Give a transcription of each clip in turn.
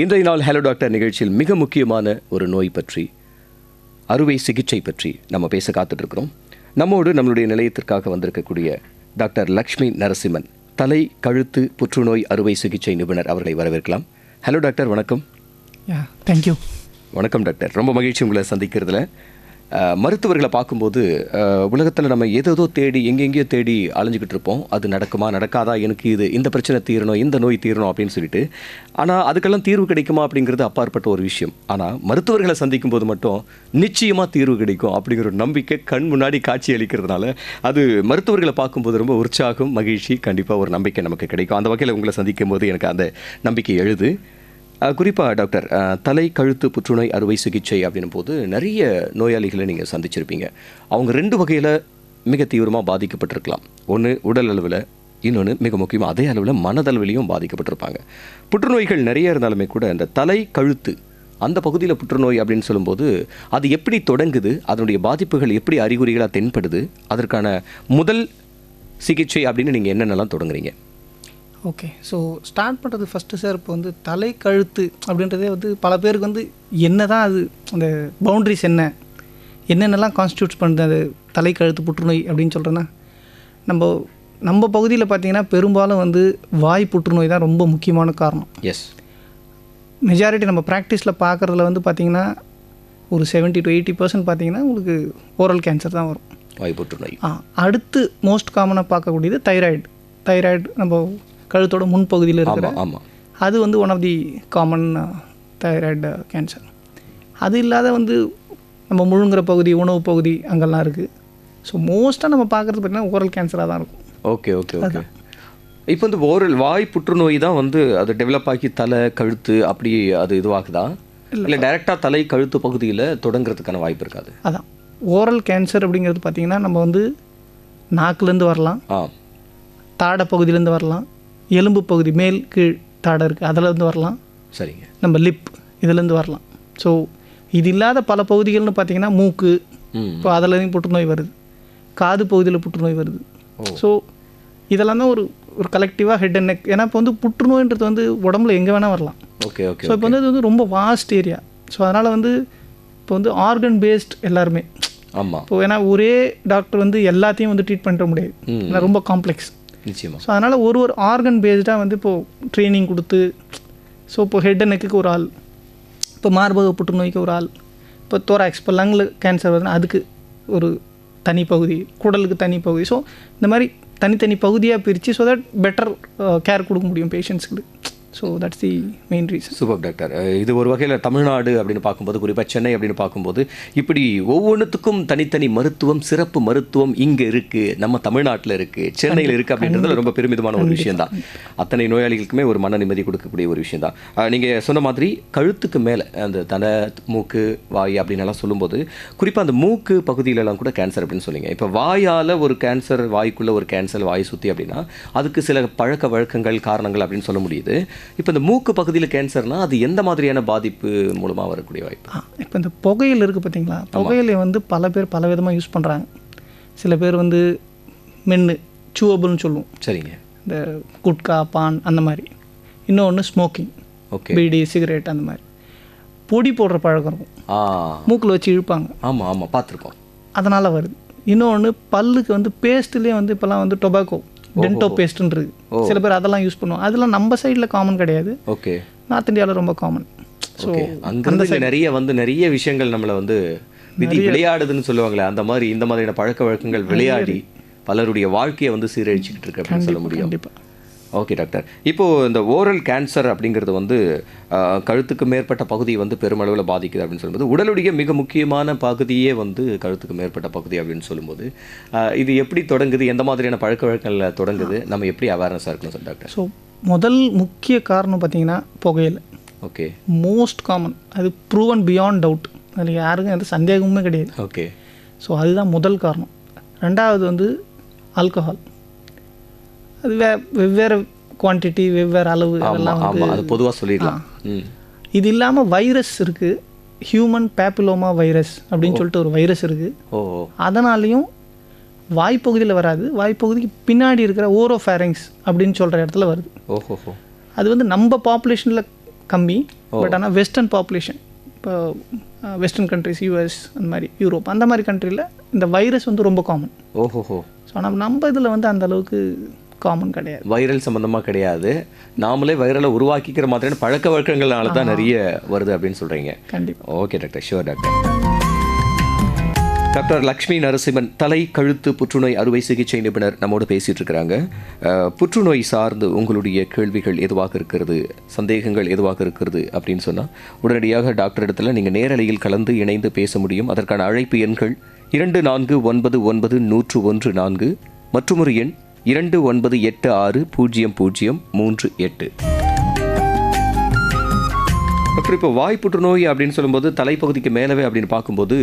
இன்றைய நாள் hello doctor நிகழ்ச்சியில் மிக முக்கியமான ஒரு நோய் பற்றி அறுவை சிகிச்சை பற்றி நம்ம பேச காத்துட்டு இருக்கிறோம் நம்மோடு நம்மளுடைய நிலையத்திற்காக வந்திருக்கக்கூடிய டாக்டர் லக்ஷ்மி நரசிம்மன் தலை கழுத்து புற்றுநோய் அறுவை சிகிச்சை நிபுணர் அவர்களை வரவேற்கலாம். ஹலோ டாக்டர் வணக்கம். யா தேங்க்யூ வணக்கம் டாக்டர் ரொம்ப மகிழ்ச்சி உங்களை சந்திக்கிறதுல. மருத்துவர்களை பார்க்கும்போது உலகத்தில் நம்ம ஏதேதோ தேடி எங்கெங்கேயோ தேடி அலைஞ்சிக்கிட்டு இருப்போம். அது நடக்குமா நடக்காதா எனக்கு இது இந்த பிரச்சனை தீரணும் இந்த நோய் தீரணும் அப்படின்னு சொல்லிட்டு. ஆனால் அதுக்கெல்லாம் தீர்வு கிடைக்குமா அப்படிங்கிறது அப்பாற்பட்ட ஒரு விஷயம். ஆனால் மருத்துவர்களை சந்திக்கும் போது மட்டும் நிச்சயமாக தீர்வு கிடைக்கும் அப்படிங்கிற ஒரு நம்பிக்கை கண் முன்னாடி காட்சி அளிக்கிறதுனால அது மருத்துவர்களை பார்க்கும்போது ரொம்ப உற்சாகம் மகிழ்ச்சி கண்டிப்பாக ஒரு நம்பிக்கை நமக்கு கிடைக்கும். அந்த வகையில் உங்களை சந்திக்கும் போது எனக்கு அந்த நம்பிக்கை எழுது. குறிப்பாக டாக்டர் தலை கழுத்து புற்றுநோய் அறுவை சிகிச்சை அப்படின்னும் போது நிறைய நோயாளிகளை நீங்கள் சந்திச்சிருப்பீங்க. அவங்க ரெண்டு வகையில் மிக தீவிரமாக பாதிக்கப்பட்டிருக்கலாம். ஒன்று உடல் அளவில் இன்னொன்று மிக முக்கியமாக அதே அளவில் மனதளவிலையும் பாதிக்கப்பட்டிருப்பாங்க. புற்றுநோய்கள் நிறைய இருந்தாலுமே கூட இந்த தலை கழுத்து அந்த பகுதியில் புற்றுநோய் அப்படின்னு சொல்லும்போது அது எப்படி தொடங்குது அதனுடைய பாதிப்புகள் எப்படி அறிகுறிகளாக தென்படுது அதற்கான முதல் சிகிச்சை அப்படின்னு நீங்கள் என்னென்னலாம் தொடங்குறீங்க? ஓகே ஸோ ஸ்டார்ட் பண்ணுறது ஃபஸ்ட்டு சார் இப்போ வந்து தலை கழுத்து அப்படின்றதே வந்து பல பேருக்கு வந்து என்ன தான் அது அந்த பவுண்ட்ரிஸ் என்ன? என்னென்னலாம் கான்ஸ்டியூட்ஸ் பண்ணுது அது தலை கழுத்து புற்றுநோய் அப்படின்னு சொல்கிறேன்னா நம்ம நம்ம பகுதியில் பார்த்தீங்கன்னா பெரும்பாலும் வந்து வாய் புற்றுநோய் தான் ரொம்ப முக்கியமான காரணம். எஸ் மெஜாரிட்டி நம்ம ப்ராக்டிஸில் பார்க்குறதுல வந்து பார்த்தீங்கன்னா ஒரு 70 டு எயிட்டி பர்சன்ட் பார்த்தீங்கன்னா உங்களுக்கு ஓரல் கேன்சர் தான் வரும். வாய் புற்றுநோய். ஆ அடுத்து மோஸ்ட் காமனாக பார்க்கக்கூடியது தைராய்டு தைராய்டு நம்ம கழுத்தோட முன்பகுதியில் இருக்கிற அது வந்து one of the common thyroid cancer அது இல்லாத வந்து நம்ம முழுங்குற பகுதி உணவு பகுதி அங்கெல்லாம் இருக்குது ஸோ மோஸ்ட்டாக நம்ம பார்க்குறது பார்த்தீங்கன்னா ஓரல் கேன்சராக தான் இருக்கும். ஓகே ஓகே ஓகே இப்போ வந்து ஓரல் வாய் புற்றுநோய் தான் வந்து அது டெவலப் ஆகி தலை கழுத்து அப்படி அது இதுவாகுதா? இல்லை. டைரெக்டாக தலை கழுத்து பகுதியில் தொடங்குறதுக்கான வாய்ப்பு இருக்காது? அதான். ஓரல் கேன்சர் அப்படிங்கிறது பார்த்தீங்கன்னா நம்ம வந்து நாக்குலேருந்து வரலாம். தாடை பகுதியிலேருந்து வரலாம். எலும்பு பகுதி மேல் கீழ் தாடை இருக்குது அதிலேருந்து வரலாம். சரிங்க. நம்ம லிப் இதுலேருந்து வரலாம். ஸோ இது இல்லாத பல பகுதிகள்னு பார்த்தீங்கன்னா மூக்கு இப்போ அதுலேயும் புற்றுநோய் வருது. காது பகுதியில் புற்றுநோய் வருது. ஸோ இதெல்லாம் தான் ஒரு ஒரு கலெக்டிவாக ஹெட் அண்ட் நெக் ஏன்னா இப்போ வந்து புற்றுநோய்ன்றது வந்து உடம்புல எங்கே வேணால் வரலாம். ஓகே ஓகே ஸோ இப்போ வந்து இது வந்து ரொம்ப வாஸ்ட் ஏரியா ஸோ அதனால் வந்து இப்போ வந்து ஆர்கன் பேஸ்ட் எல்லாருமே. ஆமாம் இப்போ ஏன்னா ஒரே டாக்டர் வந்து எல்லாத்தையும் வந்து ட்ரீட் பண்ணிட முடியாது. ஏன்னா ரொம்ப காம்ப்ளெக்ஸ் நிச்சயமாக ஸோ அதனால் ஒரு ஒரு ஆர்கன் பேஸ்டாக வந்து இப்போது ட்ரைனிங் கொடுத்து ஸோ இப்போ ஹெட் அண்ட் நெக்குக்கு ஒரு ஆள் இப்போ மார்பக புற்றுநோய்க்கு ஒரு ஆள் இப்போ தோராக்ஸ் இப்போ லங்கில் கேன்சர் வருதுன்னா அதுக்கு ஒரு தனி பகுதி குடலுக்கு தனி பகுதி. ஸோ இந்த மாதிரி தனித்தனி பகுதியாக பிரித்து ஸோ தட் பெட்டர் கேர் கொடுக்க முடியும் பேஷண்ட்ஸ்க்கு so that's the main reason super doctor இது ஒரு வகையில் தமிழ்நாடு அப்படின்னு பார்க்கும்போது குறிப்பாக சென்னை அப்படின்னு பார்க்கும்போது இப்படி ஒவ்வொன்றுத்துக்கும் தனித்தனி மருத்துவம் சிறப்பு மருத்துவம் இங்கே இருக்குது நம்ம தமிழ்நாட்டில் இருக்குது சென்னையில் இருக்குது அப்படின்றதுல ரொம்ப பெருமிதமான ஒரு விஷயம் தான் அத்தனை நோயாளிகளுக்குமே ஒரு மன நிம்மதி கொடுக்கக்கூடிய ஒரு விஷயம் தான் நீங்கள் சொன்ன மாதிரி கழுத்துக்கு மேலே அந்த தலை மூக்கு வாய் அப்படின்னு எல்லாம் சொல்லும்போது குறிப்பாக அந்த மூக்கு பகுதியிலலாம் கூட கேன்சர் அப்படின்னு சொன்னீங்க இப்போ வாயால் ஒரு கேன்சர் வாய்க்குள்ளே ஒரு கேன்சர் வாய் சுற்றி அப்படின்னா அதுக்கு சில பழக்க வழக்கங்கள் காரணங்கள் அப்படின்னு சொல்ல முடியுது. இப்போ இந்த மூக்கு பகுதியில் கேன்சர்னா அது எந்த மாதிரியான பாதிப்பு மூலமாக வரக்கூடிய வாய்ப்பு? இப்போ இந்த புகையில் இருக்குது பார்த்தீங்களா புகையிலை வந்து பல பேர் பல விதமாக யூஸ் பண்ணுறாங்க சில பேர் வந்து மென்று சூவபிள்னு சொல்லுவோம். சரிங்க. இந்த குட்கா பான் அந்த மாதிரி. இன்னொன்று ஸ்மோக்கிங் ஓகே. பீடி சிகரெட் அந்த மாதிரி. பொடி போடுற பழக்கம் இருக்கும். மூக்கில் வச்சு இழுப்பாங்க. ஆமாம் ஆமாம் பார்த்துருக்கோம் அதனால் வருது. இன்னொன்று பல்லுக்கு வந்து பேஸ்ட்லேயே வந்து இப்போல்லாம் வந்து டொபாக்கோ டென்டோ பேஸ்ட்டுன்னு இருக்கு சில பேர் அதெல்லாம் யூஸ் பண்ணுவோம் அதெல்லாம் நம்ம சைடில் காமன் கிடையாது. ஓகே. நார்த் இந்தியாவில் ரொம்ப காமன் ஸோ இங்க நிறைய வந்து நிறைய விஷயங்கள் நம்மளை வந்து விதி விளையாடுதுன்னு சொல்லுவாங்களே அந்த மாதிரி இந்த மாதிரியான பழக்க வழக்கங்கள் விளையாடி பலருடைய வாழ்க்கையை வந்து சீரழிச்சுக்கிட்டு இருக்கு அப்படின்னு சொல்ல முடியும். கண்டிப்பாக ஓகே டாக்டர் இப்போ இந்த ஓரல் கேன்சர் அப்படிங்கிறது வந்து கழுத்துக்கு மேற்பட்ட பகுதியை வந்து பெருமளவில் பாதிக்குது அப்படின்னு சொல்லும்போது உடலுடைய மிக முக்கியமான பகுதியே வந்து கழுத்துக்கு மேற்பட்ட பகுதி அப்படின்னு சொல்லும்போது இது எப்படி தொடங்குது? எந்த மாதிரியான பழக்க வழக்கங்களில் தொடங்குது? நம்ம எப்படி அவேர்னஸாக இருக்கணும் சார் டாக்டர் ஸோ முதல் முக்கிய காரணம் பார்த்தீங்கன்னா புகையிலை ஓகே மோஸ்ட் காமன் அது ப்ரூவன் பியாண்ட் டவுட் அதில் யாருக்கும் எந்த சந்தேகமுமே கிடையாது. ஓகே ஸோ அதுதான் முதல் காரணம். ரெண்டாவது வந்து ஆல்கஹால் வே வெவ்வேறு குவான்டிட்டி வெவ்வேறு அளவு ஆமா அது பொதுவா சொல்லிடலாம். இது இல்லாமல் வைரஸ் இருக்குது ஹியூமன் பேப்பிலோமா வைரஸ் அப்படின்னு சொல்லிட்டு ஒரு வைரஸ் இருக்குது ஓ அதனாலையும் வாய்ப்பகுதியில் வராது. வாய்ப்பகுதிக்கு பின்னாடி இருக்கிற ஓரோஃபேரிங்ஸ் அப்படின்னு சொல்கிற இடத்துல வருது. ஓஹோஹோ. அது வந்து நம்ம பாப்புலேஷனில் கம்மி பட் ஆனால் வெஸ்டர்ன் பாப்புலேஷன் இப்போ வெஸ்டர்ன் கண்ட்ரிஸ் யூஎஸ் அந்த மாதிரி யூரோப் அந்த மாதிரி கண்ட்ரியில் இந்த வைரஸ் வந்து ரொம்ப காமன் ஓஹோஹோ. ஸோ ஆனால் நம்ம இதில் வந்து அந்த அளவுக்கு காமன் கிடையாது. வைரல் சம்பந்தமா கிடையாது. நாமளே வைரலை உருவாக்கிக்கிற மாதிரியான பழக்க வழக்கங்கள்னால தான் நிறைய வருது அப்படின்னு சொல்றீங்க. கண்டிப்பாக okay doctor sure doctor doctor Lakshmi Narasimhan தலை கழுத்து புற்றுநோய் அறுவை சிகிச்சை நிபுணர் நம்மோடு பேசிட்டு இருக்கிறாங்க. புற்றுநோய் சார்ந்து உங்களுடைய கேள்விகள் எதுவாக இருக்கிறது? சந்தேகங்கள் எதுவாக இருக்கிறது? அப்படின்னு சொன்னால் உடனடியாக டாக்டர் இடத்துல நீங்கள் நேரலையில் கலந்து இணைந்து பேச முடியும். அதற்கான அழைப்பு எண்கள் இரண்டு நான்கு ஒன்பது ஒன்பது நூற்று ஒன்று நான்கு. மற்றும் ஒரு எண் இரண்டு ஒன்பது எட்டு ஆறு பூஜ்ஜியம் பூஜ்ஜியம் மூன்று எட்டு. டாக்டர் இப்போ வாய் புற்றுநோய் அப்படின்னு சொல்லும்போது தலைப்பகுதிக்கு மேலவே அப்படின்னு பார்க்கும்போது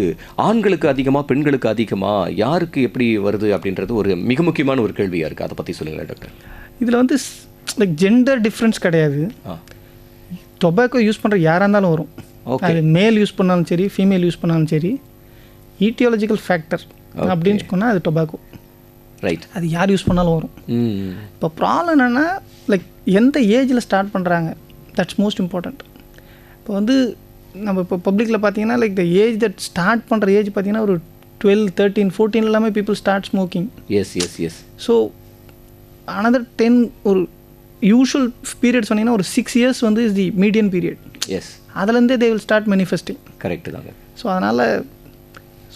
ஆண்களுக்கு அதிகமாக பெண்களுக்கு அதிகமாக யாருக்கு எப்படி வருது அப்படின்றது ஒரு மிக முக்கியமான ஒரு கேள்வியாக இருக்குது அதை பற்றி சொல்லுங்களேன் டாக்டர். இதில் வந்து லைக் ஜெண்டர் டிஃப்ரென்ஸ் கிடையாது. டொபாக்கோ யூஸ் பண்ணுற யாராக இருந்தாலும் வரும். அது மேல் யூஸ் பண்ணாலும் சரி ஃபீமேல் யூஸ் பண்ணாலும் சரி ஈட்டியாலஜிக்கல் ஃபேக்டர் அப்படின்னு சொன்னால் அது டொபாக்கோ ரைட் அது யார் யூஸ் பண்ணாலும் வரும். இப்போ ப்ராப்ளம் என்னென்னா லைக் எந்த ஏஜில் ஸ்டார்ட் பண்ணுறாங்க தட்ஸ் மோஸ்ட் இம்பார்ட்டண்ட் இப்போ வந்து நம்ம இப்போ பப்ளிக்கில் பார்த்தீங்கன்னா like the age that start பண்ணுற ஏஜ் பார்த்தீங்கன்னா ஒரு டுவெல் தேர்ட்டீன் ஃபோர்டீன் எல்லாமே people start smoking yes yes yes so another ten ஒரு யூஷுவல் பீரியட் சொன்னீங்கன்னா ஒரு சிக்ஸ் இயர்ஸ் வந்து is the median period yes அதுலேருந்தே they will start manifesting correct தாங்க. ஸோ அதனால்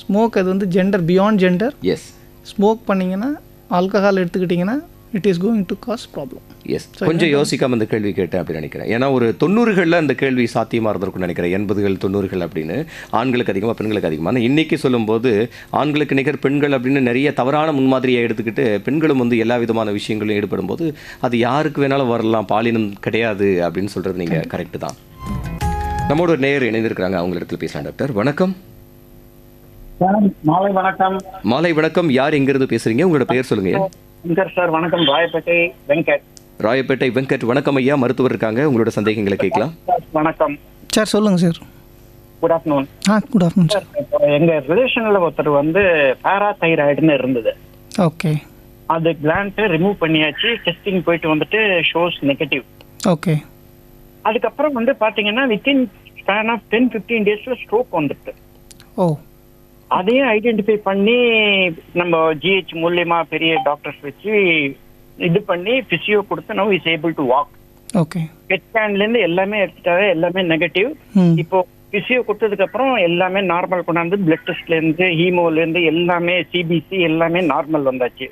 ஸ்மோக் அது வந்து gender beyond gender yes smoke பண்ணிங்கன்னா ஆல்கஹால் எடுத்துக்கிட்டிங்கன்னா it is going to cause problem yes கொஞ்சம் யோசிக்காம இந்த கேள்வி கேட்டேன் அப்படின்னு நினைக்கிறேன். ஏன்னா ஒரு தொண்ணூறுகளில் அந்த கேள்வி சாத்தியமாக இருந்திருக்கும்னு நினைக்கிறேன். எண்பதுகள் தொண்ணூறுகள் அப்படின்னு. ஆண்களுக்கு அதிகமாக பெண்களுக்கு அதிகமாக இன்னைக்கு சொல்லும்போது ஆண்களுக்கு நிகர் பெண்கள் அப்படின்னு நிறைய தவறான முன்மாதிரியை எடுத்துக்கிட்டு பெண்களும் வந்து எல்லா விதமான விஷயங்களும் ஈடுபடும் போது அது யாருக்கு வேணாலும் வரலாம் பாலினம் கிடையாது அப்படின்னு சொல்கிறது நீங்கள் கரெக்டு தான். நம்மோட ஒரு நேயர் இணைந்திருக்கிறாங்க. அவங்க இடத்துல பேசலாம் டாக்டர். வணக்கம். மாலை வணக்கம். மாலை வணக்கம். யார் எங்கிருந்து பேசுறீங்க? உங்களோட பெயர் சொல்லுங்க. சங்கர் சார் வணக்கம். ராயப்பேட்டை வெங்கட். ராயப்பேட்டை வெங்கட். வணக்கம் ஐயா. மருத்துவர் இருக்காங்க. உங்களோட சந்தேகங்களை கேட்கலாம். வணக்கம். சார் சொல்லுங்கள் sir. Good afternoon ah good afternoon sir. இப்போ எங்க ரிலேஷன்ல ஒருத்தர் வந்து பாராதைராய்டுன்னு இருந்தது. ஓகே. அது கிளாண்ட் ரிமூவ் பண்ணியாச்சு. டெஸ்டிங் போயிட்டு வந்துட்டு ஷோஸ் நெகட்டிவ் ஓகே. அதுக்கப்புறம் வந்து பாத்தீங்கன்னா within span of ten fifteen டேஸ்ல ஸ்ட்ரோக் வந்துட்டு ஓ. அதையும் ஐடென்டிஃபை பண்ணி நம்ம ஜிஹெச் மூலியமா பெரிய டாக்டர்ஸ் வச்சு இது பண்ணி பிசியோ கொடுத்து now is able to walk okay PET ஸ்கேன்ல இருந்து எல்லாமே எடுத்துட்டாவே எல்லாமே நெகட்டிவ் இப்போ பிசியோ கொடுத்ததுக்கு அப்புறம் எல்லாமே நார்மல் கொண்டாந்து பிளட் டெஸ்ட்ல இருந்து ஹீமோல இருந்து எல்லாமே சிபிசி எல்லாமே நார்மல் வந்தாச்சு.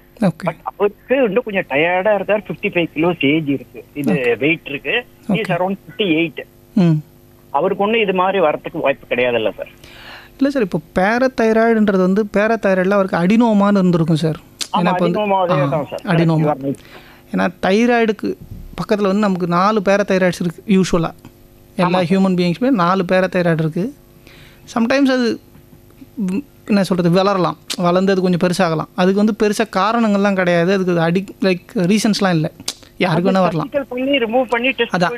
பட் அவருக்கு இன்னும் கொஞ்சம் டயர்டா இருக்காரு. 55 ஃபைவ் கிலோஸ் ஏஜ் இருக்கு. இது வெயிட் இருக்கு. இஸ் அரௌண்ட் ஃபிஃப்டி எயிட் அவருக்கு ஒன்றும் இது மாதிரி வரதுக்கு வாய்ப்பு கிடையாதுல்ல சார் இல்லை சார் இப்போ பேரதைராய்டுன்றது வந்து பேரதைராய்டில் அவருக்கு அடினோமான்னு இருந்திருக்கும் சார். ஏன்னா இப்போ வந்து அடினோமா. ஏன்னா தைராய்டுக்கு பக்கத்தில் வந்து நமக்கு நாலு பேரதைராய்ட்ஸ் இருக்குது யூஸ்வலாக எல்லா ஹியூமன் பீயிங்ஸுமே நாலு பேரதைராய்டு இருக்குது சம்டைம்ஸ் அது என்ன சொல்கிறது வளரலாம். வளர்ந்து அது கொஞ்சம் பெருசாகலாம். அதுக்கு வந்து பெருசாக காரணங்கள்லாம் கிடையாது. அதுக்கு அடி லைக் ரீசன்ஸ்லாம் இல்லை. யாருக்கு வேணால் வரலாம். அதான்.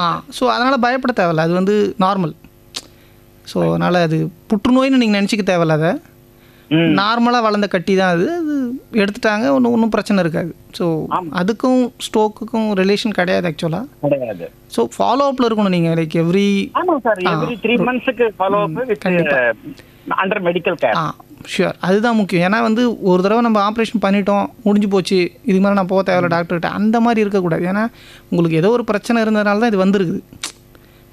ஆ ஸோ அதனால் பயப்பட தேவையில்ல. அது வந்து நார்மல் ஸோ அதனால் அது புற்றுநோய்னு நீங்கள் நினச்சிக்க தேவையில்ல அதை. நார்மலாக வளர்ந்த கட்டி தான் அது. அது எடுத்துட்டாங்க ஒன்றும் ஒன்றும் பிரச்சனை இருக்காது. ஸோ அதுக்கும் ஸ்ட்ரோக்குக்கும் ரிலேஷன் கிடையாது ஆக்சுவலாக கிடையாது. ஸோ ஃபாலோ அப்பில் இருக்கணும் நீங்கள் லைக் எவ்ரி த்ரீ மந்த்ஸ்க்கு follow under medical care ah sure அதுதான் முக்கியம். ஏன்னா வந்து ஒரு தடவை நம்ம ஆப்ரேஷன் பண்ணிட்டோம் முடிஞ்சு போச்சு இது மாதிரி நான் போக தேவையில்ல டாக்டர்கிட்ட. அந்த மாதிரி இருக்கக்கூடாது. ஏன்னா உங்களுக்கு ஏதோ ஒரு பிரச்சனை இருந்ததுனால தான் இது வந்திருக்குது.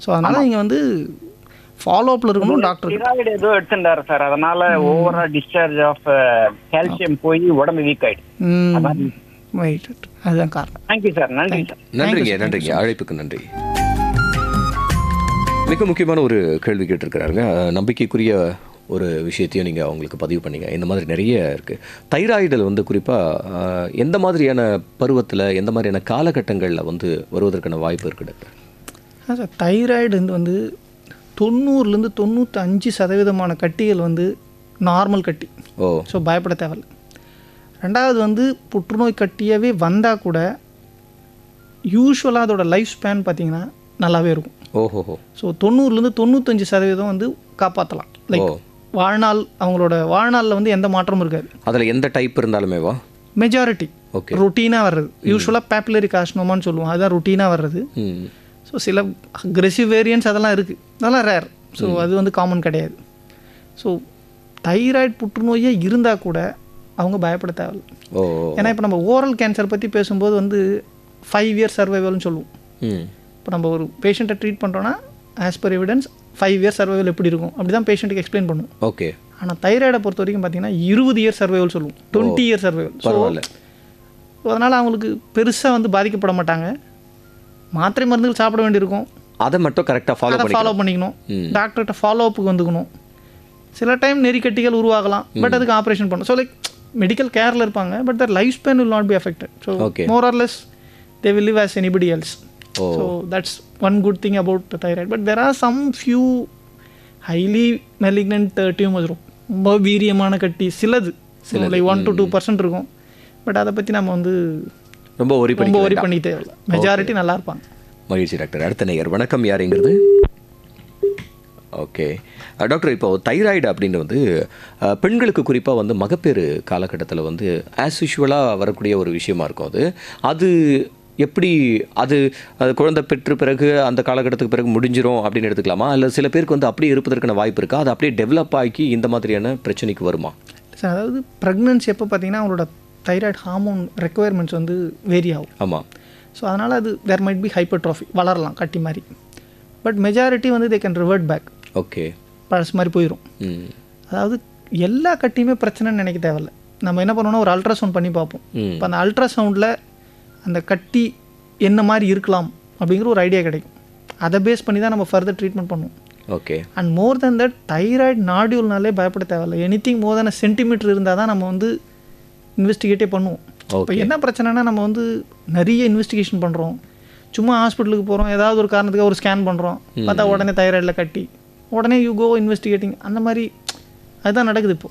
ஸோ அதனால் நீங்கள் வந்து ஃபாலோ அப்பில் இருக்கணும் டாக்டர் ஸ்டிராய்டு ஏதோ எடுத்துட்டாரு சார். அதனால ஓவரா டிஸ்சார்ஜ் ஆஃப் கால்சியம் போய் உடம்பு வீக் ஆயிடுச்சு. ரைட் அதுதான் காரணம். தேங்க்யூ சார் நன்றி சார் நன்றிங்க நன்றிங்க. அழைப்புக்கு நன்றி. மிக முக்கியமான ஒரு கேள்வி கேட்டிருக்கிறாருங்க. நம்பிக்கைக்குரிய ஒரு விஷயத்தையும் நீங்கள் அவங்களுக்கு பதிவு பண்ணீங்க. இந்த மாதிரி நிறைய இருக்குது தைராய்டில் வந்து குறிப்பாக எந்த மாதிரியான பருவத்தில் எந்த மாதிரியான காலகட்டங்களில் வந்து வருவதற்கான வாய்ப்பு இருக்குது டாக்டர்? சார் தைராய்டு வந்து தொண்ணூறுலேருந்து தொண்ணூற்றி அஞ்சு சதவீதமான கட்டிகள் வந்து நார்மல் கட்டி. ஓ. ஸோ பயப்பட தேவையில்ல. ரெண்டாவது வந்து புற்றுநோய் கட்டியாகவே வந்தால் கூட யூஸ்வலாக அதோட லைஃப் ஸ்பேன் பார்த்தீங்கன்னா நல்லாவே இருக்கும். ஓஹோஹோ. ஸோ தொண்ணூறுலேருந்து தொண்ணூத்தஞ்சு சதவீதம் வந்து காப்பாற்றலாம் லைக். வாழ்நாள் அவங்களோட வாழ்நாளில் வந்து எந்த மாற்றமும் இருக்காது. அதில் எந்த டைப் இருந்தாலுமே வா? மெஜாரிட்டி ஓகே ரொட்டீனாக வர்றது. யூஸ்வலாக பேப்புலரி காஸ்னோமான்னு சொல்லுவோம். அதுதான் ரொட்டீனாக வர்றது. ஸோ சில அக்ரெசிவ் வேரியன்ஸ் அதெல்லாம் இருக்குது அதெல்லாம் ரேர் ஸோ அது வந்து காமன் கிடையாது. ஸோ தைராய்டு புற்றுநோயே இருந்தால் கூட அவங்க பயப்பட தேவையில்ல. ஏன்னா இப்போ நம்ம ஓரல் கேன்சர் பற்றி பேசும்போது வந்து ஃபைவ் இயர்ஸ் சர்வைவல்னு சொல்லுவோம். இப்போ நம்ம ஒரு பேஷண்ட்டை ட்ரீட் பண்ணுறோன்னா as per evidence five years survival எப்படி இருக்கும்? அப்படி தான் பேஷண்ட்டுக்கு எக்ஸ்பிளைன் பண்ணுவோம் ஓகே. ஆனால் தைராய்டை பொறுத்த வரைக்கும் பார்த்தீங்கன்னா இருபது இயர் சர்வைவல் சொல்லுவோம். டுவெண்ட்டி இயர் சர்வைவல் ஸோ அதனால் அவங்களுக்கு பெருசாக வந்து பாதிக்கப்பட மாட்டாங்க. மாத்திரை மருந்துகள் சாப்பிட வேண்டியிருக்கும். அதை மட்டும் கரெக்டாக ஃபாலோ அதை ஃபாலோ பண்ணிக்கணும். டாக்டர்கிட்ட ஃபாலோ அப்புக்கு வந்துக்கணும். சில டைம் நெறிக்கட்டிகள் உருவாகலாம் பட் அதுக்கு ஆப்ரேஷன் பண்ணணும். ஸோ லைக் மெடிக்கல் கேரில் இருப்பாங்க but their life span will not be affected so. More or less they will live as anybody else so that's one good thing about thyroid but there are some few highly malignant tumours ரொம்ப வீரியமான கட்டி சிலது. Like one to two percent இருக்கும். But அதை பற்றி நம்ம வந்து ரொம்ப ஒரி ரொம்ப பண்ணி ஒரி பண்ணி தேவையில்ல மெஜாரிட்டி நல்லா இருப்பாங்க மகிழ்ச்சி டாக்டர். அடுத்த நேயர். வணக்கம் யாருங்கிறது ஓகே டாக்டர் இப்போ தைராய்டு அப்படின்னு வந்து பெண்களுக்கு குறிப்பாக வந்து மகப்பேறு காலகட்டத்தில் வந்து ஆஸ் யூஷுவலாக வரக்கூடிய ஒரு விஷயமா இருக்கும் அது. அது எப்படி அது அது குழந்தை பெற்ற பிறகு அந்த காலகட்டத்துக்கு பிறகு முடிஞ்சிரும் அப்படின்னு எடுத்துக்கலாமா? இல்லை சில பேருக்கு வந்து அப்படியே இருப்பதற்கான வாய்ப்பு இருக்கா? அது அப்படியே டெவலப் ஆகி இந்த மாதிரியான பிரச்சனைக்கு வருமா? சார் அதாவது ப்ரெக்னன்சி எப்போ பார்த்தீங்கன்னா அவங்களோட தைராய்டு ஹார்மோன் ரெக்குவயர்மெண்ட்ஸ் வந்து வேரி ஆகும். ஆமாம் ஸோ அதனால் அது தேர் மைட் பி ஹைப்பர்ட்ராஃபி வளரலாம் கட்டி மாதிரி. பட் மெஜாரிட்டி வந்து they can revert back okay பழசு மாதிரி போயிடும் அதாவது எல்லா கட்டியுமே பிரச்சனைன்னு நினைக்க தேவையில்ல. நம்ம என்ன பண்ணோம்னா ஒரு அல்ட்ராசவுண்ட் பண்ணி பார்ப்போம். இப்போ அந்த அல்ட்ராசவுண்டில் அந்த கட்டி என்ன மாதிரி இருக்கலாம் அப்படிங்கிற ஒரு ஐடியா கிடைக்கும். அதை பேஸ் பண்ணி தான் நம்ம ஃபர்தர் ட்ரீட்மெண்ட் பண்ணுவோம். Okay and more than that thyroid நாடியூல்னாலே பயப்பட தேவையில்ல. Any thing more than centimetre இருந்தால் தான் நம்ம வந்து இன்வெஸ்டிகேட்டே பண்ணுவோம். இப்போ என்ன பிரச்சனைனா நம்ம வந்து நிறைய இன்வெஸ்டிகேஷன் பண்ணுறோம் சும்மா ஹாஸ்பிட்டலுக்கு போகிறோம் ஏதாவது ஒரு காரணத்துக்காக ஒரு ஸ்கேன் பண்ணுறோம் பார்த்தா உடனே தைராய்டில் கட்டி உடனே யூ கோ இன்வெஸ்டிகேட்டிங் அந்த மாதிரி அதுதான் நடக்குது இப்போ.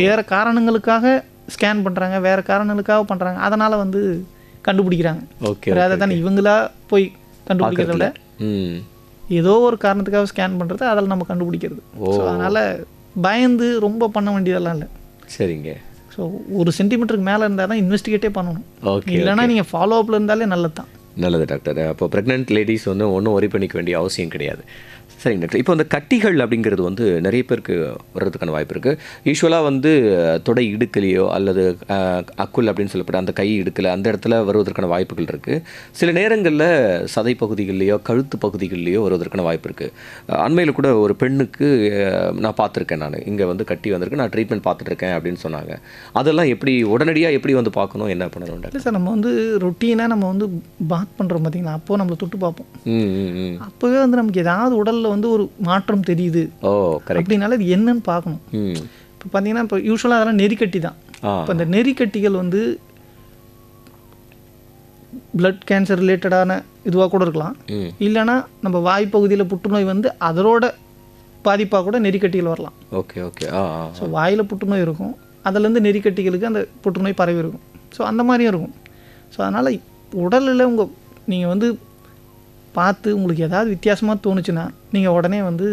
வேறு காரணங்களுக்காக ஸ்கேன் பண்ணுறாங்க வேறு காரணங்களுக்காக பண்ணுறாங்க அதனால் வந்து கண்டுபிடிக்கிறாங்க. ஓகே அதை தான் இவங்களா போய் கண்டுபிடிக்கிறத விட ஏதோ ஒரு காரணத்துக்காக ஸ்கேன் பண்ணுறது அதில் நம்ம கண்டுபிடிக்கிறது. ஸோ அதனால் பயந்து ரொம்ப பண்ண வேண்டியதெல்லாம் இல்லை. சரிங்க. ஸோ ஒரு சென்டிமீட்டருக்கு மேலே இருந்தால் தான் இன்வெஸ்டிகேட்டே பண்ணணும். ஓகே இல்லைன்னா நீங்கள் ஃபாலோ அப்பில் இருந்தாலே நல்லது தான் நல்லது டாக்டர். அப்போ ப்ரெக்னென்ட் லேடிஸ் வந்து ஒன்றும் ஒரி பண்ணிக்க வேண்டிய அவசியம் கிடையாது. சரிங்க டாக்டர் இப்போ இந்த கட்டிகள் அப்படிங்கிறது வந்து நிறைய பேருக்கு வர்றதுக்கான வாய்ப்பு இருக்குது யூஸ்வலாக வந்து தொடை இடுக்கலையோ அல்லது அக்குல் அப்படின்னு சொல்லப்பட்ட அந்த கை இடுக்கல அந்த இடத்துல வருவதற்கான வாய்ப்புகள் இருக்குது சில நேரங்களில் சதை பகுதிகள்லையோ கழுத்து பகுதிகள்லையோ வருவதற்கான வாய்ப்பு இருக்குது அண்மையில் கூட ஒரு பெண்ணுக்கு நான் பார்த்துருக்கேன் நான். இங்கே வந்து கட்டி வந்திருக்கு. நான் ட்ரீட்மெண்ட் பார்த்துட்டு இருக்கேன் அப்படின்னு சொன்னாங்க. அதெல்லாம் எப்படி உடனடியாக எப்படி வந்து பார்க்கணும்? என்ன பண்ணணும் இல்லை சார் நம்ம வந்து ரொட்டீனாக நம்ம வந்து பாத் பண்ணுறோம் பார்த்தீங்களா அப்போது நம்மளை தொட்டு பார்ப்போம். அப்போவே வந்து நமக்கு ஏதாவது உடலில் வந்து ஒரு மாற்றம் தெரியுது ஓ அப்படின்னால இது என்னன்னு பார்க்கணும். இப்போ பார்த்தீங்கன்னா இப்போ யூஸ்வலாக அதெல்லாம் நெறிக்கட்டி தான். இப்போ இந்த நெறிக்கட்டிகள் வந்து பிளட் கேன்சர் ரிலேட்டடான இதுவாக கூட இருக்கலாம். ம். இல்லைன்னா நம்ம வாய் பகுதியில் புற்றுநோய் வந்து அதனோட பாதிப்பாக கூட நெறிக்கட்டிகள் வரலாம். Okay okay. ஸோ வாயில் புற்றுநோய் இருக்கும். அதுலேருந்து நெறிக்கட்டிகளுக்கு அந்த புற்றுநோய் பரவி இருக்கும். ஸோ அந்த மாதிரியும் இருக்கும். ஸோ அதனால் உடலில் உங்கள் நீங்கள் வந்து பார்த்து உங்களுக்கு ஏதாவது வித்தியாசமாக தோணுச்சுன்னா நீங்கள் உடனே வந்து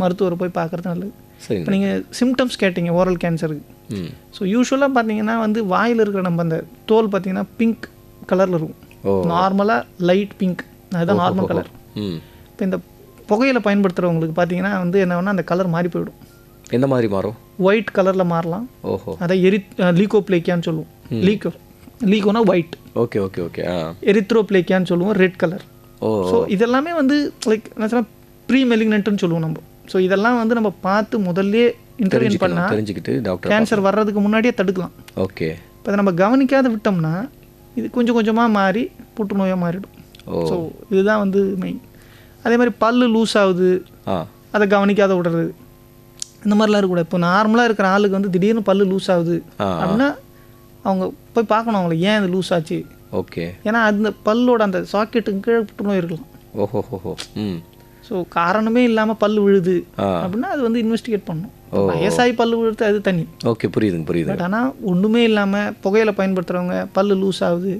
மருத்துவரை போய் பார்க்குறது நல்லது. இப்போ நீங்கள் சிம்டம்ஸ் கேட்டீங்க ஓரல் கேன்சருக்கு ஸோ யூஸ்வலாக பார்த்தீங்கன்னா வந்து வாயில் இருக்கிற நம்ம அந்த தோல் பார்த்தீங்கன்னா பிங்க் கலரில் இருக்கும். நார்மலாக லைட் பிங்க் அதுதான் நார்மல் கலர் இப்போ இந்த புகையில பயன்படுத்துகிறவங்களுக்கு பார்த்தீங்கன்னா வந்து என்ன வேணால் அந்த கலர் மாறி போயிடும். எந்த மாதிரி மாறும்? ஒயிட் கலரில் மாறலாம். ஓஹோ. அதை எரி லீகோப்ளேக்கியான்னு சொல்லுவோம். லீக்கோ லீகோனா white okay okay okay ah. எரித்ரோப்ளேக்கியான்னு சொல்லுவோம் ரெட் கலர் ஸோ இதெல்லாமே வந்து லைக் என்ன சொன்னால் ப்ரீ மெலிக்னன்ட்னு சொல்லுவோம் நம்ம. ஸோ இதெல்லாம் வந்து நம்ம பார்த்து முதல்ல தெரிஞ்சுக்கணும் பண்ணால் தெரிஞ்சுக்கிட்டு டாக்டர் கேன்சர் வர்றதுக்கு முன்னாடியே தடுக்கலாம். ஓகே. இப்போ நம்ம கவனிக்காத விட்டோம்னா இது கொஞ்சம் கொஞ்சமாக மாறி புற்றுநோயாக மாறிடும். ஸோ இதுதான் வந்து மெயின் அதே மாதிரி பல்லு லூஸ் ஆகுது. அதை கவனிக்காத விடுறது. இந்த மாதிரிலாம் இருக்கக்கூடாது இப்போ நார்மலாக இருக்கிற ஆளுக்கு வந்து திடீர்னு பல்லு லூஸ் ஆகுது. அப்படின்னா அவங்க போய் பார்க்கணும் அவங்கள. ஏன் இது லூஸ் ஆச்சு? ஓகே ஏன்னா அந்த பல்லோட அந்த சாக்கெட்டுக்கு கீழே புற்றுநோய் இருக்கலாம். ஓஹோ ஹோ ம். ஸோ காரணமே இல்லாமல் பல்லு விழுது. அப்படின்னா அது வந்து இன்வெஸ்டிகேட் பண்ணணும் வயசாகி பல்லு விழுது அது தனி. ஓகே புரியுதுங்க புரியுது. பட் ஆனால் ஒன்றுமே இல்லாமல் புகையில பயன்படுத்துகிறவங்க பல்லு லூஸ் ஆகுது.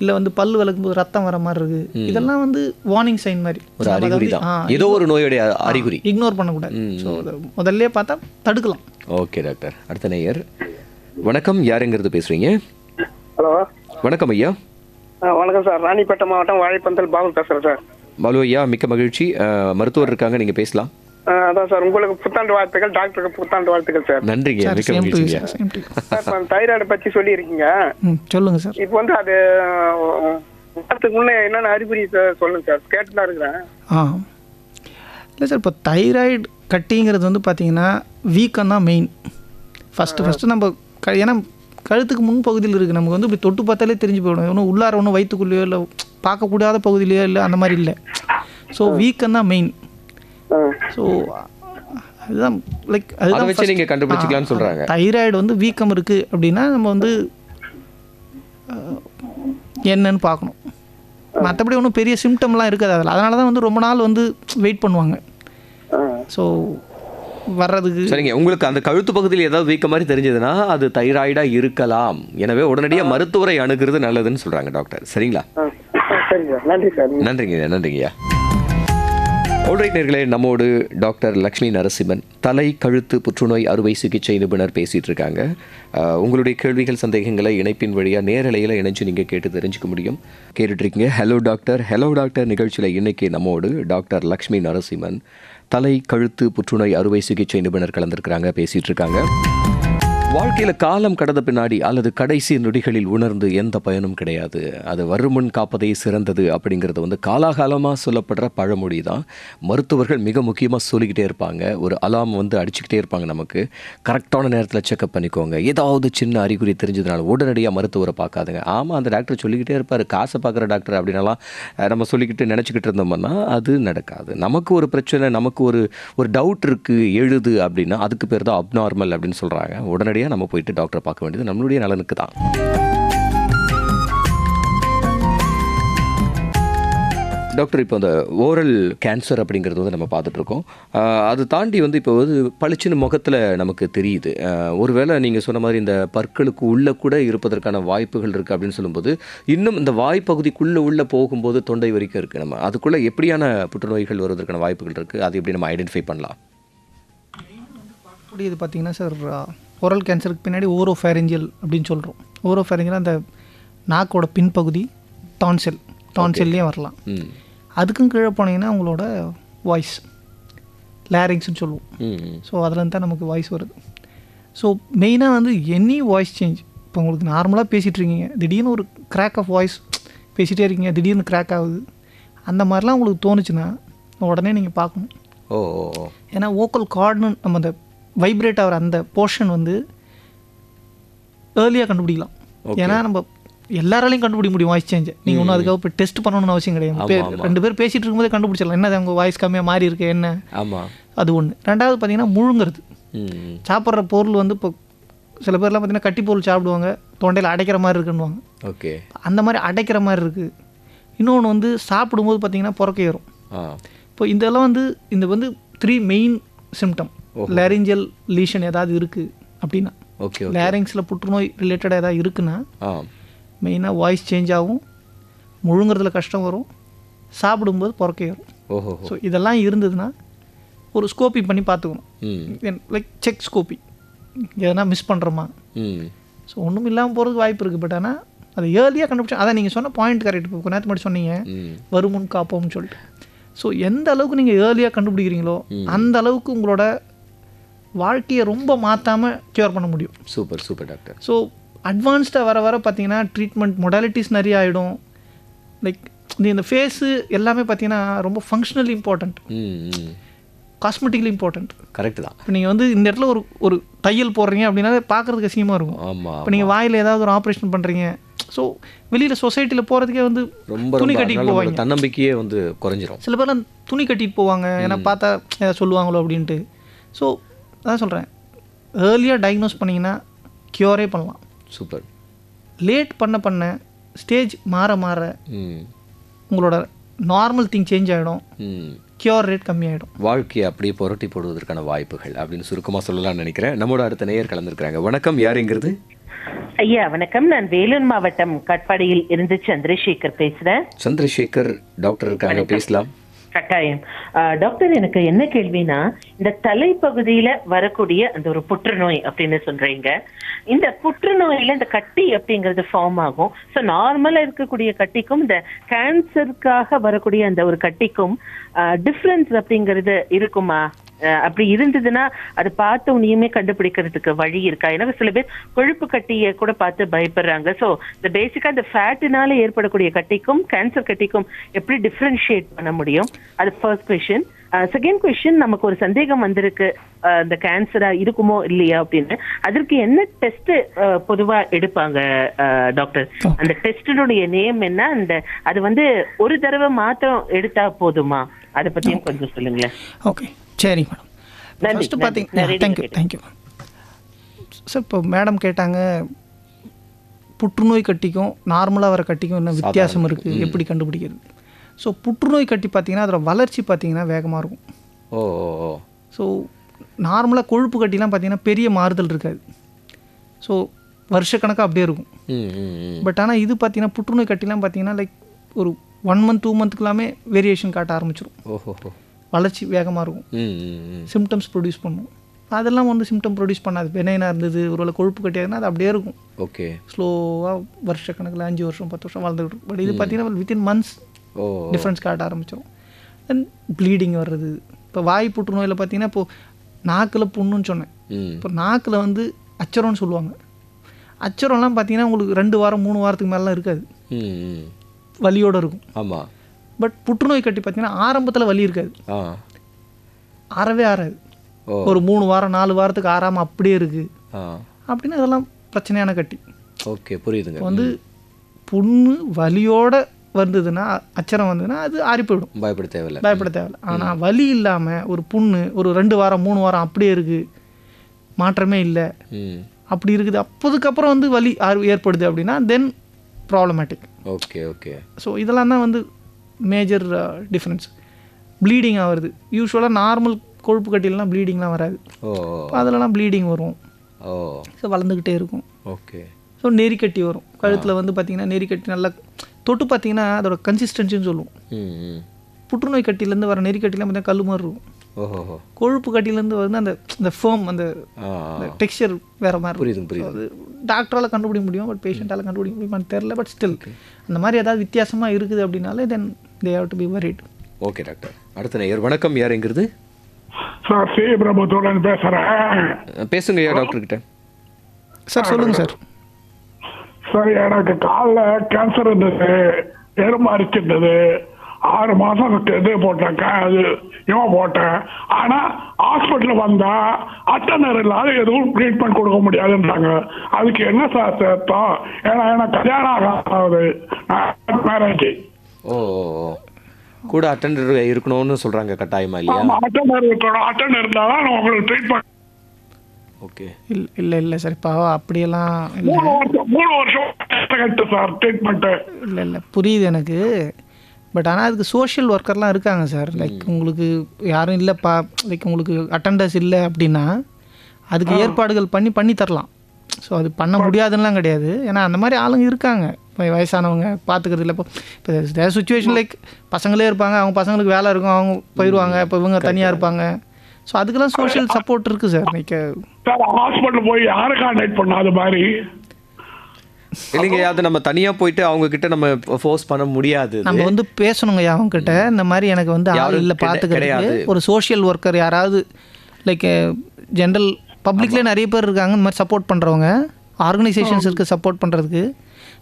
இல்லை வந்து பல்லு விளக்கும்போது ரத்தம் வர மாதிரி இருக்குது இதெல்லாம் வந்து வார்னிங் சைன் மாதிரி. ஒரு அறிகுறி தான். ஏதோ ஒரு நோயுடைய அறிகுறி. இக்னோர் பண்ணக்கூடாது. ஸோ முதல்ல பார்த்தா தடுக்கலாம். ஓகே டாக்டர் அடுத்த நேயர். வணக்கம். யாருங்கிறது பேசுறீங்க? ஹலோ. வணக்கம் ஐயா. வணக்கம் சார். ராணிப்பேட்டை மாவட்டம் வாழைப்பந்தல் பாபு பேசுகிறேன் சார். பாலு ஐயா மிக்க மகிழ்ச்சி. மருத்துவர் இருக்காங்க நீங்க பேசலாம். ஆ, அதான் சார். உங்களுக்கு புத்தாண்டு வாழ்த்துக்கள் டாக்டருக்கு புத்தாண்டு வாழ்த்துக்கள் சார். நன்றிங்க மிக்க சார் இப்போ தைராய்டு பற்றி சொல்லியிருக்கீங்க. ம் சொல்லுங்கள் சார். இப்போ வந்து அது வரத்துக்கு முன்னே என்னென்ன அறிகுறி சார் சொல்லுங்க சார்? கேட்டு தான் இருக்கிறேன். ஆ. இல்லை சார் இப்போ தைராய்டு கட்டிங்கிறது வந்து பார்த்தீங்கன்னா வீக்கம் தான் மெயின் ஃபஸ்ட்டு ஃபஸ்ட்டு நம்ம ஏன்னா கழுத்துக்கு முன் பகுதியில் இருக்குது நமக்கு வந்து இப்படி தொட்டு பார்த்தாலே தெரிஞ்சு போயிடும். ஒன்றும் உள்ளார ஒன்றும் வயிற்றுக்குள்ளேயோ இல்லை பார்க்கக்கூடாத பகுதியிலையோ இல்லை அந்த மாதிரி இல்லை. ஸோ வீக்கம் தான் மெயின். ஸோ அதுதான் லைக் அதை வச்சு நீங்க கண்டுபிடிச்சிக்கலாம்னு சொல்றாங்க. தைராய்டு வந்து வீக்கம் இருக்குது அப்படின்னா நம்ம வந்து என்னன்னு பார்க்கணும். மற்றபடி ஒன்றும் பெரிய சிம்டம்லாம் இருக்காது அதில். அதனால தான் வந்து ரொம்ப நாள் வந்து வெயிட் பண்ணுவாங்க. ஸோ வர்றதுக்கு. சரிங்க. உங்களுக்கு அந்த கழுத்து பகுதியில் ஏதாவது வீக்க மாதிரி தெரிஞ்சதுன்னா அது தைராய்டா இருக்கலாம். எனவே உடனடியாக மருத்துவரை அணுகிறது நல்லதுன்னு சொல்றாங்க டாக்டர். சரிங்களா? நன்றி சார். நன்றிங்க நன்றிங்கய்யா. நேர்களே நம்மோடு டாக்டர் லக்ஷ்மி நரசிம்மன் தலை கழுத்து புற்றுநோய் அறுவை சிகிச்சை நிபுணர் பேசிட்டு இருக்காங்க. உங்களுடைய கேள்விகள் சந்தேகங்களை இணைப்பின் வழியாக நேரலையில் இணைஞ்சு நீங்கள் கேட்டு தெரிஞ்சுக்க முடியும். கேட்டுட்டு இருக்கீங்க. ஹலோ டாக்டர் ஹலோ டாக்டர் நிகழ்ச்சியில் இன்னைக்கு நம்மோடு டாக்டர் லக்ஷ்மி நரசிம்மன். தலை கழுத்து புற்றுநோய் அறுவை சிகிச்சை நிபுணர் கலந்துருக்கிறாங்க பேசிகிட்டு இருக்காங்க. வாழ்க்கையில் காலம் கடந்த பின்னாடி அல்லது கடைசி நொடிகளில் உணர்ந்து எந்த பயனும் கிடையாது. அது வருமுன் காப்பதே சிறந்தது அப்படிங்கிறது வந்து காலாகாலமாக சொல்லப்படுற பழமொழி தான். மருத்துவர்கள் மிக முக்கியமாக சொல்லிக்கிட்டே இருப்பாங்க. ஒரு அலாம் வந்து அடிச்சுக்கிட்டே இருப்பாங்க நமக்கு. கரெக்டான நேரத்தில் செக்அப் பண்ணிக்கோங்க. ஏதாவது சின்ன அறிகுறி தெரிஞ்சதுனால உடனடியாக மருத்துவரை பார்க்காதுங்க. ஆமாம் அந்த டாக்டர் சொல்லிக்கிட்டே இருப்பார். காசை பார்க்குற டாக்டர் அப்படின்னாலாம் நம்ம சொல்லிக்கிட்டு நினச்சிக்கிட்டு இருந்தோம்னா அது நடக்காது. நமக்கு ஒரு பிரச்சனை நமக்கு ஒரு ஒரு டவுட் இருக்குது எழுது அப்படின்னா அதுக்கு பேர் தான் அப்நார்மல் அப்படின்னு சொல்கிறாங்க உடனடியாக நம்ம போயிட்டு டாக்டரை பார்க்க வேண்டியது நம்மளுடைய நலனுக்கு தான். டாக்டர் இப்போ அந்த ஓரல் கேன்சர் அப்படிங்கிறது வந்து நம்ம பார்த்துட்ருக்கோம் அது தாண்டி வந்து இப்போ வந்து பளிச்சுன்னு முகத்தில் நமக்கு தெரியுது. ஒருவேளை நீங்கள் சொன்ன மாதிரி இந்த பற்களுக்கு உள்ளே கூட இருப்பதற்கான வாய்ப்புகள் இருக்குது அப்படின்னு சொல்லும்போது இன்னும் இந்த வாய்ப்பகுதிக்குள்ளே உள்ளே போகும்போது தொண்டை வரைக்கும் இருக்குது நம்ம அதுக்குள்ளே எப்படியான புற்றுநோய்கள் வருவதற்கான வாய்ப்புகள் இருக்குது அது எப்படி நம்ம ஐடென்டிஃபை பண்ணலாம்? இது பார்த்தீங்கன்னா சார் ஓரல் கேன்சருக்கு பின்னாடி ஓரோஃபேரஞ்சியல் அப்படின்னு சொல்கிறோம் ஓரோஃபேரஞ்சியல் அந்த நாக்கோட பின்பகுதி டான்செல் டான்செல்லையும் வரலாம். அதுக்கும் கீழே போனீங்கன்னா உங்களோட வாய்ஸ் லேரிங்ஸ்னு சொல்லுவோம். ஸோ அதுலேருந்து தான் நமக்கு வாய்ஸ் வருது. ஸோ மெயினாக வந்து எனி வாய்ஸ் சேஞ்ச் இப்போ உங்களுக்கு நார்மலாக பேசிகிட்டு இருக்கீங்க. திடீர்னு ஒரு கிராக் ஆஃப் வாய்ஸ் பேசிகிட்டே இருக்கீங்க. திடீர்னு கிராக் ஆகுது. அந்த மாதிரிலாம் உங்களுக்கு தோணுச்சுன்னா உடனே நீங்கள் பார்க்கணும். ஓ. ஏன்னா ஓக்கல் கார்டுன்னு நம்ம அந்த வைப்ரேட் ஆகிற அந்த போர்ஷன் வந்து ஏர்லியாக கண்டுபிடிக்கலாம். ஏன்னா நம்ம எல்லாராலையும் கண்டுபிடிக்க முடியும் வாய்ஸ் சேஞ்சை நீங்கள் ஒன்றும் அதுக்காக இப்போ டெஸ்ட் பண்ணணும்னு அவசியம் கிடையாது. ரெண்டு பேர் பேசிகிட்டு இருக்கும்போதே கண்டுபிடிச்சிடலாம். என்ன அவங்க வாய்ஸ் கம்மியாக மாறி இருக்கு என்ன? அது ஒன்று ரெண்டாவது பார்த்தீங்கன்னா முழுங்கிறது. சாப்பிட்ற பொருள் வந்து இப்போ சில பேர்லாம் பார்த்தீங்கன்னா கட்டி பொருள் சாப்பிடுவாங்க. தொண்டையில் அடைக்கிற மாதிரி இருக்குன்னுவாங்க. ஓகே. அந்த மாதிரி அடைக்கிற மாதிரி இருக்குது இன்னொன்று வந்து சாப்பிடும்போது பார்த்தீங்கன்னா புறக்க ஏறும் இப்போ இதெல்லாம் வந்து இந்த வந்து three main symptom laryngeal lesion ஏதாவது இருக்குது அப்படின்னா ஓகே லேரிங்ஸில் புற்றுநோய் ரிலேட்டடாக ஏதாவது இருக்குன்னா மெயினாக வாய்ஸ் சேஞ்ச் ஆகும் முழுங்குறதுல கஷ்டம் வரும் சாப்பிடும்போது புறக்க ஓஹோ ஸோ இதெல்லாம் இருந்ததுன்னா ஒரு ஸ்கோப்பி பண்ணி பார்த்துக்கணும். லைக் செக் ஸ்கோப்பி எதனா மிஸ் பண்ணுறோமா ஸோ ஒன்றும் இல்லாமல் போகிறதுக்கு வாய்ப்பு இருக்குது பட் ஆனால் அதை ஏர்லியாக கண்டுபிடிச்சா அதான் நீங்கள் சொன்ன பாயிண்ட் கரெக்ட் இப்போ நேரத்துக்கு முன்னாடி சொன்னீங்க. வருமுன் காப்போம்னு சொல்லிட்டு. ஸோ எந்த அளவுக்கு நீங்கள் ஏர்லியாக கண்டுபிடிக்கிறீங்களோ அந்த அளவுக்கு உங்களோட வாழ்க்கையை ரொம்ப மாற்றாமல் க்யூர் பண்ண முடியும். சூப்பர் சூப்பர் டாக்டர் ஸோ அட்வான்ஸ்டாக வர வர பார்த்தீங்கன்னா ட்ரீட்மெண்ட் மொடாலிட்டிஸ் நிறைய ஆகிடும் லைக் இந்த ஃபேஸு எல்லாமே பார்த்தீங்கன்னா ரொம்ப functional important cosmetically important correct தான். இப்போ நீங்கள் வந்து இந்த இடத்துல ஒரு ஒரு தையல் போடுறீங்க அப்படின்னா பார்க்குறதுக்கு அசிங்கமாக இருக்கும். ஆமாம் இப்போ நீங்கள் வாயில் ஏதாவது ஒரு ஆப்ரேஷன் பண்ணுறீங்க ஸோ வெளியில் சொசைட்டியில் போகிறதுக்கே வந்து ரொம்ப துணி கட்டிட்டு போவாங்க. தன்னம்பிக்கையே வந்து குறைஞ்சிரும். சில பேர்லாம் துணி கட்டிட்டு போவாங்க. ஏன்னா பார்த்தா ஏதாவது சொல்லுவாங்களோ அப்படின்ட்டு. ஸோ அதான் சொல்கிறேன் ஏர்லியாக டயக்னோஸ் பண்ணிங்கன்னா க்யூரே பண்ணலாம். சூப்பர். லேட் பண்ண பண்ண ஸ்டேஜ் மாற மாற ம். உங்களோட நார்மல் திங் சேஞ்ச் ஆகிடும் ம். க்யூர் ரேட் கம்மியாயிடும். வாழ்க்கையை அப்படியே புரட்டி போடுவதற்கான வாய்ப்புகள் அப்படின்னு சுருக்கமாக சொல்லலாம்னு நினைக்கிறேன். நம்மளோட அடுத்த நேயர் கலந்துருக்காங்க வணக்கம் யாருங்கிறது ஐயா வணக்கம். நான் வேலூர் மாவட்டம் கட்பாடியில் இருந்து சந்திரசேகர் பேசுறேன். சந்திரசேகர் டாக்டர் இருக்காங்க பேசலாம். கட்டாயம். டாக்டர் எனக்கு என்ன கேள்வினா இந்த தலைப்பகுதியில வரக்கூடிய அந்த ஒரு புற்றுநோய் அப்படின்னு சொல்றீங்க. இந்த புற்றுநோயில இந்த கட்டி அப்படிங்கிறது ஃபார்ம் ஆகும். ஸோ நார்மலா இருக்கக்கூடிய கட்டிக்கும் இந்த கேன்சருக்காக வரக்கூடிய அந்த ஒரு கட்டிக்கும் டிஃப்ரென்ஸ் அப்படிங்கிறது இருக்குமா? அப்படி இருந்ததுன்னா அது பார்த்த உனியுமே கண்டுபிடிக்கிறதுக்கு வழி இருக்கா? ஏன்னா சில பேர் கொழுப்பு கட்டியை கூட பார்த்து பயப்படுறாங்க. ஸோ இந்த பேசிக்கா இந்த ஃபேட்டினால ஏற்படக்கூடிய கட்டிக்கும் கேன்சர் கட்டிக்கும் எப்படி டிஃப்ரென்ஷியேட் பண்ண முடியும்? அது ஃபர்ஸ்ட் கொஷின் செகண்ட் கொஷின் நமக்கு ஒரு சந்தேகம் வந்திருக்கு. இந்த கேன்சரா இருக்குமோ இல்லையா அப்படின்னு. அதற்கு என்ன டெஸ்ட் பொதுவா எடுப்பாங்க டாக்டர் அந்த டெஸ்டினுடைய நேம் என்ன? அந்த அது வந்து ஒரு தடவை மாத்திரம் எடுத்தா போதுமா? அதை பத்தியும் கொஞ்சம் சொல்லுங்களேன். ஓகே சரி மேடம் ஃபஸ்ட்டு. பார்த்தீங்க thank you. Thank you sir இப்போ மேடம் கேட்டாங்க புற்றுநோய் கட்டிக்கும் நார்மலாக வர கட்டிக்கும் என்ன வித்தியாசம் இருக்குது எப்படி கண்டுபிடிக்கிறது? ஸோ புற்றுநோய் கட்டி பார்த்தீங்கன்னா அதோட வளர்ச்சி பார்த்தீங்கன்னா வேகமாக இருக்கும். ஓ ஸோ நார்மலாக கொழுப்பு கட்டிலாம் பார்த்தீங்கன்னா பெரிய மாறுதல் இருக்காது. ஸோ வருஷக்கணக்காக அப்படியே இருக்கும். பட் ஆனால் இது பார்த்தீங்கன்னா புற்றுநோய் கட்டிலாம் பார்த்தீங்கன்னா லைக் ஒரு ஒன் மந்த் டூ மந்த்துக்குலாமே வேரியேஷன் காட்ட ஆரம்பிச்சிடும் ஓஹோ வளர்ச்சி வேகமாக இருக்கும். சிம்டம்ஸ் ப்ரொடியூஸ் பண்ணும். அதெல்லாம் வந்து சிம்டம் ப்ரொடியூஸ் பண்ணாது. பெனைனாக இருந்தது ஒருவேளை கொழுப்பு கட்டியாதுன்னா அது அப்படியே இருக்கும். ஓகே. ஸ்லோவாக வருஷக்கணக்கில் அஞ்சு வருஷம் பத்து வருஷம் வளர்ந்துட்டு இருக்கும். பட் இது பார்த்தீங்கன்னா வித்தின் மந்த்ஸ் டிஃப்ரென்ஸ் காட்ட ஆரம்பிச்சிடும் தென் ப்ளீடிங் வர்றது. இப்போ வாய் புற்றுநோயில் பார்த்தீங்கன்னா இப்போது நாக்கில் புண்ணுன்னு சொன்னேன். இப்போ நாக்கில் வந்து அச்சரம்னு சொல்லுவாங்க. அச்சரம்லாம் பார்த்தீங்கன்னா உங்களுக்கு ரெண்டு வாரம் மூணு வாரத்துக்கு மேலாம் இருக்காது. வலியோடு இருக்கும். ஆமாம் பட் புற்றுநோய் கட்டி பார்த்தீங்கன்னா ஆரம்பத்தில் வலி இருக்காது. ஆறவே ஆறாது. ஒரு மூணு வாரம் நாலு வாரத்துக்கு ஆறாமல் அப்படியே இருக்குது ஆ. அப்படின்னா அதெல்லாம் பிரச்சனையான கட்டி. ஓகே புரியுதுங்க. வந்து புண்ணு வலியோட வந்ததுன்னா அச்சரம் வந்ததுன்னா அது ஆறி போயிடும். பயப்பட தேவையில்ல. பயப்பட தேவையில்ல. ஆனால் வலி இல்லாமல் ஒரு புண்ணு ஒரு ரெண்டு வாரம் மூணு வாரம் அப்படியே இருக்குது மாற்றமே இல்லை. அப்படி இருக்குது. அப்போதுக்கப்புறம் வந்து வலி ஏற்படுது அப்படின்னா then problematic okay okay. So இதெல்லாம் தான் வந்து மேஜர் டிஃப்ரென்ஸ் ப்ளீடிங் ஆகுறது. யூஸ்வலாக நார்மல் கொழுப்பு கட்டிலலாம் ப்ளீடிங்லாம் வராது. அதிலலாம் ப்ளீடிங் வரும். ஸோ வளர்ந்துக்கிட்டே இருக்கும். ஓகே. ஸோ நெறிக்கட்டி வரும். கழுத்தில் வந்து பார்த்திங்கன்னா நெறிக்கட்டி நல்லா தொட்டு பார்த்தீங்கன்னா அதோட கன்சிஸ்டன்சின்னு சொல்லுவோம். புற்றுநோய் கட்டிலேருந்து வர நெறிக்கட்டிலாம் பார்த்தீங்கன்னா கல் மாதிரி இருக்கும். கொழுப்பு கட்டிலேருந்து வந்து அந்த அந்த ஃபேம் அந்த ஆ. டெக்ஸ்சர் வேறு மாதிரி புரியுது அது டாக்டரால் கண்டுபிடிக்க முடியும்? பட் பேஷண்ட்டால் கண்டுபிடிக்க முடியுமான்னு தெரில. பட் ஸ்டில் அந்த மாதிரி ஏதாவது வித்தியாசமாக இருக்குது அப்படின்னாலே then they have to be worried okay doctor அடுத்த நேயர் வணக்கம். யாருங்கிறது சார் சி பிரபுத்துடன் பேசுறேன். அஹ், பேசுங்க ஐயா டாக்டர் கிட்ட சார் சொல்லுங்கள் சார் சார் எனக்கு காலில் கேன்சர் இருந்தது எறும்பு அரிச்சிருந்தது. ஆறு மாசம் இது போட்டேன் அது இவன் போட்டேன். ஆனா ஹாஸ்பிட்டல் வந்தா அட்டனர் இல்லாத எதுவும் ட்ரீட்மெண்ட் கொடுக்க முடியாதுன்றாங்க. அதுக்கு என்ன சார் சேர்த்தோம் ஏன்னா எனக்கு கல்யாணம் ஆகாது. மேரேஜ் ஓ கூட அட்டெண்டர் இருக்கணும்னு சொல்றாங்க கட்டாயமா இல்லையா? ஆமா அட்டனர் இருக்கணும் அட்டன் இருந்தாதான் உங்களுக்கு ட்ரீட்மெண்ட் ஓகே. இல்லை இல்லை இல்லை சார் இப்போ அப்படியெல்லாம் இல்லை. மூணு வருஷம் சார் ட்ரீட்மெண்ட்டு இல்லை இல்லை புரியுது எனக்கு. பட் ஆனால் அதுக்கு சோஷியல் ஒர்க்கர்லாம் இருக்காங்க சார். லைக் உங்களுக்கு யாரும் இல்லைப்பா லைக் உங்களுக்கு அட்டண்டர்ஸ் இல்லை அப்படின்னா அதுக்கு ஏற்பாடுகள் பண்ணி பண்ணி தரலாம். ஸோ அது பண்ண முடியாதுன்னெலாம் கிடையாது. ஏன்னா அந்த மாதிரி ஆளுங்க இருக்காங்க. வயசானவங்க பார்த்துக்கிறது இல்லை இப்போ இப்போ சுச்சுவேஷன் லைக் பசங்களே இருப்பாங்க அவங்க பசங்களுக்கு வேலை இருக்கும் அவங்க போயிடுவாங்க இப்போ இவங்க தனியாக இருப்பாங்க. ஸோ அதுக்கெல்லாம் சோஷியல் சப்போர்ட் இருக்குது சார் சார் ஹாஸ்பிட்டல் போய் யாரை கான்டாக்ட் பண்ண அது மாதிரி? இல்லைங்க அது நம்ம தனியா போயிட்டு அவங்க கிட்ட நம்ம ஃபோர்ஸ் பண்ண முடியாது. நம்ம வந்து பேசணுங்க அவங்க கிட்ட இந்த மாதிரி எனக்கு வந்து ஆள் யாரும் இல்லை பார்த்துக்கிறதுக்கு கிடையாது. ஒரு சோஷியல் ஒர்க்கர் யாராவது லைக் ஜென்ரல் பப்ளிக்லேயே நிறைய பேர் இருக்காங்க இந்த மாதிரி சப்போர்ட் பண்ணுறவங்க ஆர்கனைசேஷன்ஸ் இருக்குது சப்போர்ட் பண்ணுறதுக்கு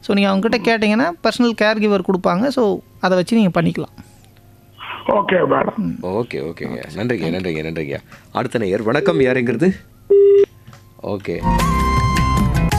ஸோ நீங்கள் அவங்ககிட்ட கேட்டிங்கன்னா பர்சனல் கேர் கிவர் கொடுப்பாங்க. ஸோ அதை வச்சு நீங்கள் பண்ணிக்கலாம். ஓகே மேடம் ஓகே ஓகேங்க நன்றிங்க நன்றிங்க நன்றிங்க. அடுத்த நேயர். வணக்கம் யாருங்கிறது ஓகே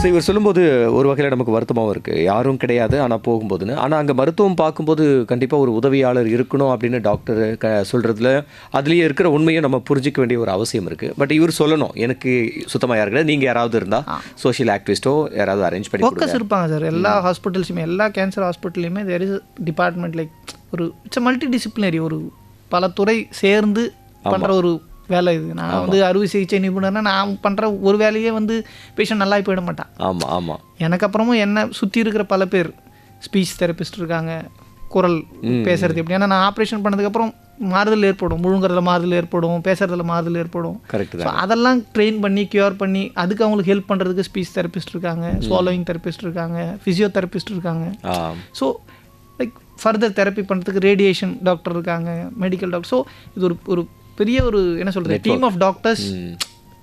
ஸோ இவர் சொல்லும்போது ஒரு வகையில் நமக்கு வருத்தமாகவும் இருக்குது யாரும் கிடையாது ஆனால் போகும்போதுன்னு. ஆனால் அங்கே மருத்துவம் பார்க்கும்போது கண்டிப்பாக ஒரு உதவியாளர் இருக்கணும் அப்படின்னு டாக்டர் க சொல்கிறதுல அதுலேயே இருக்கிற உண்மையை நம்ம புரிஞ்சிக்க வேண்டிய ஒரு அவசியம் இருக்குது பட் இவர் சொல்லணும் எனக்கு சுத்தமாக யாரு கிடையாது நீங்கள் யாராவது இருந்தால் சோஷியல் ஆக்டிவிஸ்ட்டோ யாராவது அரேஞ்ச் பண்ணி ஒர்க்கர்ஸ் இருப்பாங்க சார் எல்லா ஹாஸ்பிட்டல்ஸுமே எல்லா கேன்சர் ஹாஸ்பிட்டல்லையுமே தெர் இஸ் டிபார்ட்மெண்ட் லைக் ஒரு இட்ஸ் மல்டி டிசிப்ளினரி ஒரு பல துறை சேர்ந்து பண்ணுற ஒரு வேலை இது. நான் வந்து அறுவை சிகிச்சை நிபுணர்னா நான் பண்ணுற ஒரு வேலையே வந்து பேஷண்ட் நல்லா போயிட மாட்டான். ஆமாம் ஆமாம் எனக்கு அப்புறமும் என்ன சுற்றி இருக்கிற பல பேர் ஸ்பீச் தெரபிஸ்ட் இருக்காங்க குரல் பேசுறது எப்படி. ஏன்னா நான் ஆப்ரேஷன் பண்ணதுக்கப்புறம் மாறுதல் ஏற்படும். முழுங்குறதுல மாறுதல் ஏற்படும் பேசுறதுல மாறுதல் ஏற்படும். கரெக்ட் ஸோ தான் அதெல்லாம் ட்ரெயின் பண்ணி கியூர் பண்ணி அதுக்கு அவங்களுக்கு ஹெல்ப் பண்ணுறதுக்கு ஸ்பீச் தெரபிஸ்ட் இருக்காங்க ஸ்வாலோயிங் தெரபிஸ்ட் இருக்காங்க ஃபிசியோதெரபிஸ்ட் இருக்காங்க. Ah. So like further therapy பண்ணுறதுக்கு ரேடியேஷன் டாக்டர் இருக்காங்க மெடிக்கல் டாக்டர் ஸோ இது ஒரு ஒரு பெரிய ஒரு என்ன சொல்கிறது team of doctors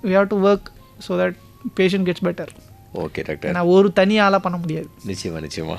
we have to work so that patient gets better okay doctor நான் ஒரு தனி ஆளாக பண்ண முடியாது. நிச்சயமா நிச்சயமா.